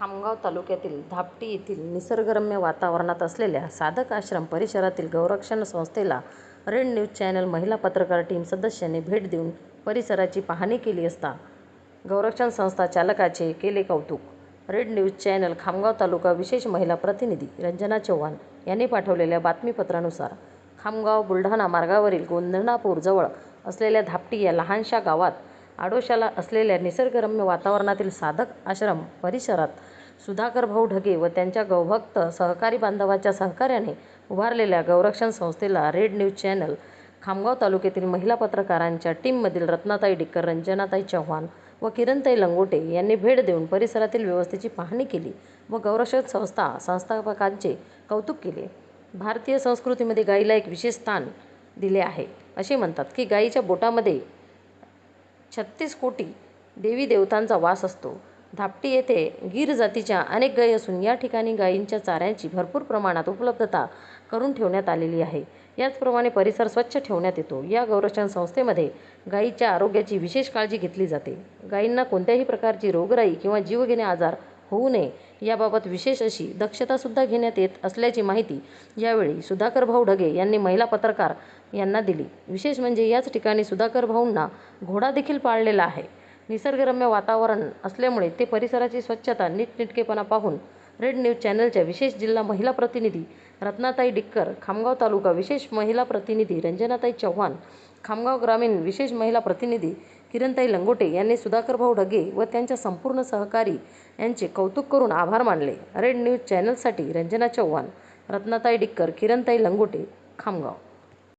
खामगाव तालुक्यातील धापटी येथील निसर्गरम्य वातावरणात असलेल्या साधक आश्रम परिसरातील गौरक्षण संस्थेला रेड न्यूज चॅनल महिला पत्रकार टीम सदस्यांनी भेट देऊन परिसराची पाहणी केली असता गौरक्षण संस्था चालकाचे केले कौतुक. Red news channel Khamgaon taluka विशेष महिला प्रतिनिधी रंजना चव्हाण यांनी पाठवलेल्या बातमीपत्रानुसार खामगाव बुलढाणा मार्गावरील गोंधणापूरजवळ असलेल्या धापटी या लहानशा गावात आडोशाला असलेल्या निसर्गरम्य वातावरणातील साधक आश्रम परिसरात सुधाकर भाऊ ढगे व त्यांच्या गौभक्त सहकारी बांधवाच्या सहकार्याने उभारलेल्या गौरक्षण संस्थेला रेड न्यूज चॅनल खामगाव तालुक्यातील महिला पत्रकारांच्या टीममधील रत्नाताई डिक्कर रंजनाताई चव्हाण व किरणताई लंगोटे यांनी भेट देऊन परिसरातील व्यवस्थेची पाहणी केली व गौरक्षण संस्था संस्थापकांचे कौतुक केले. भारतीय संस्कृतीमध्ये गायीला एक विशेष स्थान दिले आहे. असे म्हणतात की गायीच्या बोटामध्ये छत्तीस कोटी देवी देवतांचा वास असतो. धापटी येथे गीर जातीच्या अनेक गायी असून या ठिकाणी गायींच्या चाऱ्याची भरपूर प्रमाणात उपलब्धता करून ठेवण्यात आलेली आहे. याचप्रमाणे परिसर स्वच्छ ठेवण्यात येतो. या गौरक्षण संस्थेमध्ये गायीच्या आरोग्याची विशेष काळजी घेतली जाते. गायींना कोणत्याही प्रकारची रोगराई किंवा जीवघेणे आजार होऊ नये याबाबत विशेष अशी दक्षतासुद्धा घेण्यात येत असल्याची माहिती यावेळी सुधाकर भाऊ ढगे यांनी महिला पत्रकार यांना दिली. विशेष म्हणजे याच ठिकाणी सुधाकर भाऊंना घोडा देखील पाळलेला आहे. निसर्गरम्य वातावरण असल्यामुळे ते परिसराची स्वच्छता नीटनेटकेपणा पाहून रेड न्यूज चॅनलच्या विशेष जिल्हा महिला प्रतिनिधी रत्नाताई डिक्कर खामगाव तालुका विशेष महिला प्रतिनिधी रंजनाताई चव्हाण खामगाव ग्रामीण विशेष महिला प्रतिनिधी किरणताई लंगोटे यांनी सुधाकर भाऊ ढगे व त्यांच्या संपूर्ण सहकारी यांचे कौतुक करून आभार मानले. रेड न्यूज चॅनलसाठी रंजना चव्हाण रत्नाताई डिक्कर किरणताई लंगोटे खामगाव.